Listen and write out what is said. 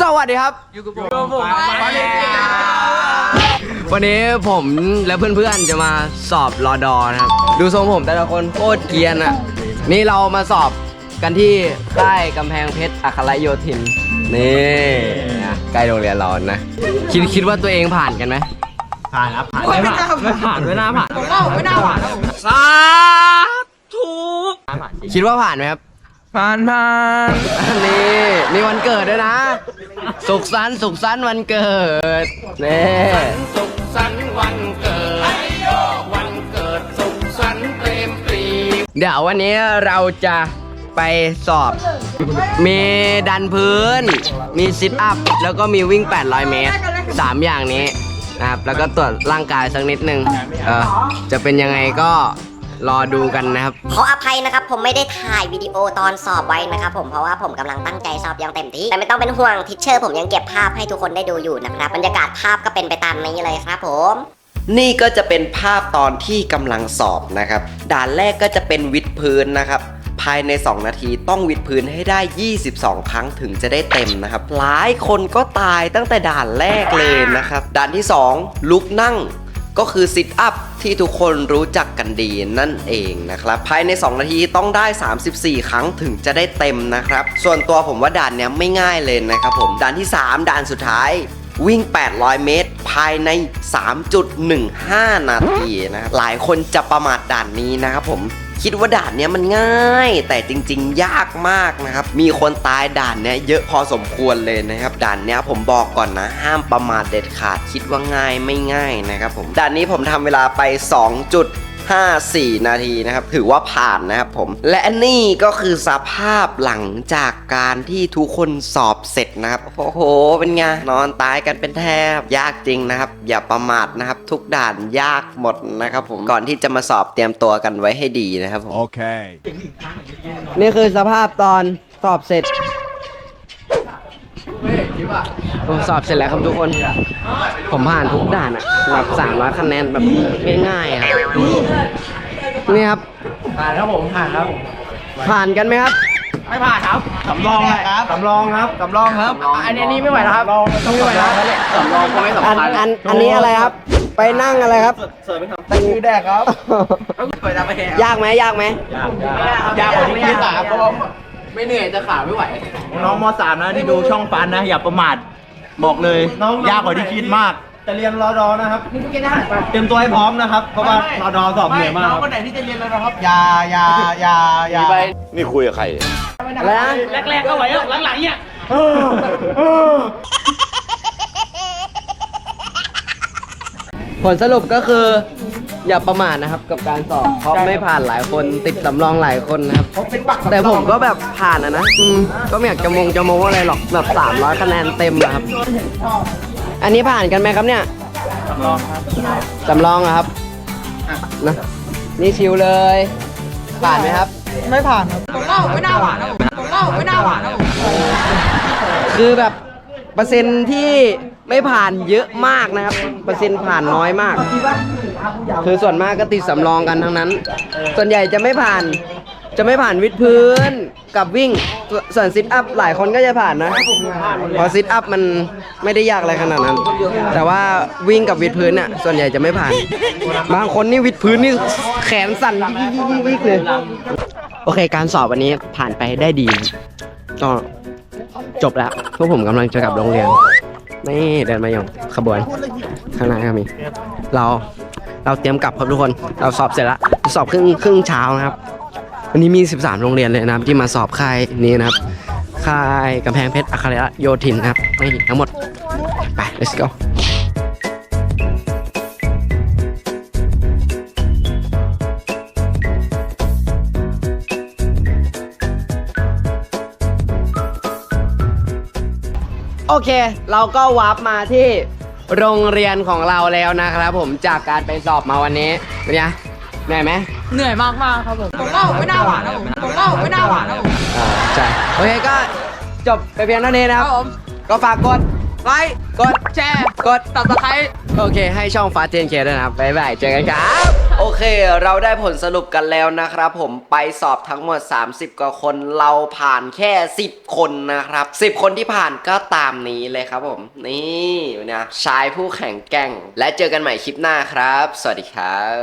สวัสดีครับ อยู่กับผมวันนี้ผมและเพื่อนๆจะมาสอบรอดอนะครับ ดูทรงผมแต่ละคนโคตรเกรียนอะ นี่เรามาสอบกันที่ค่ายกำแพงเพชรอัครโยธิน นี่นะใกล้โรงเรียนเรานะ คิดคิดว่าตัวเองผ่านกันไหม ผ่านครับผ่านไม่ผ่านไม่ผ่านไม่น่าผ่านสาธุคิดว่าผ่านไหมครับ ผ่านผ่านนี่นี่วันเกิดด้วยนะ สุขสันต์สุขสันต์วันเกิดนี่สุขสันต์วันเกิดวันเกิดสุขสันต์เปรมปรีเดี๋ยววันนี้เราจะไปสอบ มีดันพื้น มีซิทอัพ แล้วก็มีวิ่ง 800 เมตร 3 อย่างนี้นะครับ แล้วก็ตรวจร่างกายสักนิดนึงเออจะเป็นยังไงก็ รอดูกันนะครับ ขออภัยนะครับ ผมไม่ได้ถ่ายวิดีโอตอนสอบไว้นะครับผมเพราะว่าผมกำลังตั้งใจสอบอย่างเต็มที่แต่ไม่ต้องเป็นห่วงทิชเชอร์ผมยังเก็บภาพให้ทุกคนได้ดูอยู่นะครับบรรยากาศภาพก็เป็นไปตามนี้เลยครับผมนี่ก็จะเป็นภาพตอนที่กำลังสอบนะครับ ด่านแรกก็จะเป็นวิดพื้นนะครับ ภายใน 2 นาทีต้องวิดพื้นให้ได้ 22 ครั้งถึงจะได้เต็มนะครับ หลายคนก็ตายตั้งแต่ด่านแรกเลยนะครับ ด่านที่ 2 ลุกนั่งก็คือซิทอัพ ที่ทุกคนรู้จักกันดีนั่นเองนะครับ ภายใน 2 นาทีต้องได้ 34 ครั้งถึงจะได้เต็มนะครับ ส่วนตัวผมว่าด่านเนี้ยไม่ง่ายเลยนะครับผม ด่านที่ 3 ด่านสุดท้ายวิ่ง 800 เมตร ภายใน 3.15 นาทีนะครับหลายคนจะประมาทด่านนี้นะครับผมคิดว่าด่านเนี้ยมันง่าย แต่จริง ๆ ยากมากนะครับ มีคนตายด่านเนี้ยเยอะพอสมควรเลยนะครับ ด่านเนี้ยผมบอกก่อนนะ ห้ามประมาทเด็ดขาด คิดว่าง่ายไม่ง่ายนะครับผม ด่านนี้ผมทำเวลาไป 2 จุด 54 นาทีนะครับ ถือว่าผ่านนะครับผม และนี่ก็คือสภาพหลังจากการที่ทุกคนสอบเสร็จนะครับ โอ้โห เป็นไง นอนตายกันเป็นแทบ ยากจริงนะครับ อย่าประมาทนะครับ ทุกด่านยากหมดนะครับผม ก่อนที่จะมาสอบเตรียมตัวกันไว้ให้ดีนะครับผม Okay. นี่คือสภาพตอนสอบเสร็จ ผมสอบเสร็จแล้วครับทุกคน ผมผ่านทุกด่านอะแบบ300คะแนนแบบง่ายๆอะครับนี่ครับ ผ่านครับผมผ่านครับ ผ่านกันไหมครับ ไม่ผ่านครับสำรองครับสำรองครับสำรองครับ อันนี้ไม่ไหวแล้วครับต้องไม่ไหวแล้วสำรองก็ไม่อันสำคัญอันอันนี้อะไรครับ ไปนั่งอะไรครับเสิร์ฟไม่ทำแต่คือแดกครับเปิดตาไปแหกยากไหมยากไหมยากยากกว่าที่คิดอะเพราะว่า ไม่เหนื่อยจะขาไม่ไหว น้องมสามนะที่ดูช่องฟันนะ อย่าประมาทบอกเลยยากกว่าที่คิดมาก จะเรียนรอดอนะครับเตรียมตัวให้พร้อมนะครับ เพราะว่ารอดอสอบเหนื่อยมากครับคนไหนที่จะเรียนแล้วนะครับอย่าอย่าอย่าอย่านี่คุยกับใครอะไรนะแรกๆก็ไหวแล้วหลังๆเนี่ยผลสรุปก็คือ อย่าประมาทนะครับกับการสอบเพราะไม่ผ่านหลายคนติดสำรองหลายคนนะครับ แต่ผมก็แบบผ่านอะนะอืมก็ไม่อยากจะมงจะโมอะไรหรอกแบบ300คะแนนเต็มอะครับ อันนี้ผ่านกันไหมครับเนี่ยสำรองครับสำรองอะครับนะนี่ชิวเลย ผ่านไหมครับ ไม่ผ่านครับคือแบบเปอร์เซ็นต์ที่ ไม่ผ่านเยอะมากนะครับ เปอร์เซ็นต์ผ่านน้อยมาก คือส่วนมากก็ติดสำรองกันทั้งนั้น ส่วนใหญ่จะไม่ผ่าน จะไม่ผ่านวิดพื้นกับวิ่ง ส่วนซิทอัพหลายคนก็จะผ่านนะเพราะซิทอัพมันไม่ได้ยากอะไรขนาดนั้น แต่ว่าวิ่งกับวิดพื้นเนี่ยส่วนใหญ่จะไม่ผ่าน บางคนนี่วิดพื้นนี่แขนสั่นวิกๆเลย โอเค การสอบวันนี้ผ่านไปได้ดีก็จบแล้วพวกผมกำลังจะกลับโรงเรียน นี่เดินมาอย่างขบวนข้างหน้าก็มี เราเราเตรียมกลับครับทุกคนเราสอบเสร็จแล้วสอบครึ่งครึ่งเช้านะครับวันนี้มี 13 โรงเรียนเลยนะครับ ที่มาสอบค่ายนี้นะครับ ค่ายกำแพงเพชรอัครโยธินนะครับนี่ทั้งหมดไป let's go โอเค เราก็วาร์ปมาที่โรงเรียนของเราแล้วนะครับผมจากการไปสอบมาวันนี้เป็นไงเหนื่อยไหมเหนื่อยมากมากๆครับผมผมว่าผมไม่น่าหวานนะผมผมว่าผมไม่น่าหวานนะผมอ่าใช่โอเคก็จบไปเพียงเท่านี้นะครับครับผมก็ฝากกดไลค์กดแชร์กดตัดตะไคร้โอเค ให้ช่องฟ้าเจนเคด้วยนะครับบ๊ายบายเจอกันครับ โอเค เราได้ผลสรุปกันแล้วนะครับผมไปสอบทั้งหมด 30 กว่าคนเราผ่านแค่ 10 คนนะครับ 10 คนที่ผ่านก็ตามนี้เลยครับผม นี่นะชายผู้แข็งแกร่ง และเจอกันใหม่คลิปหน้าครับ สวัสดีครับ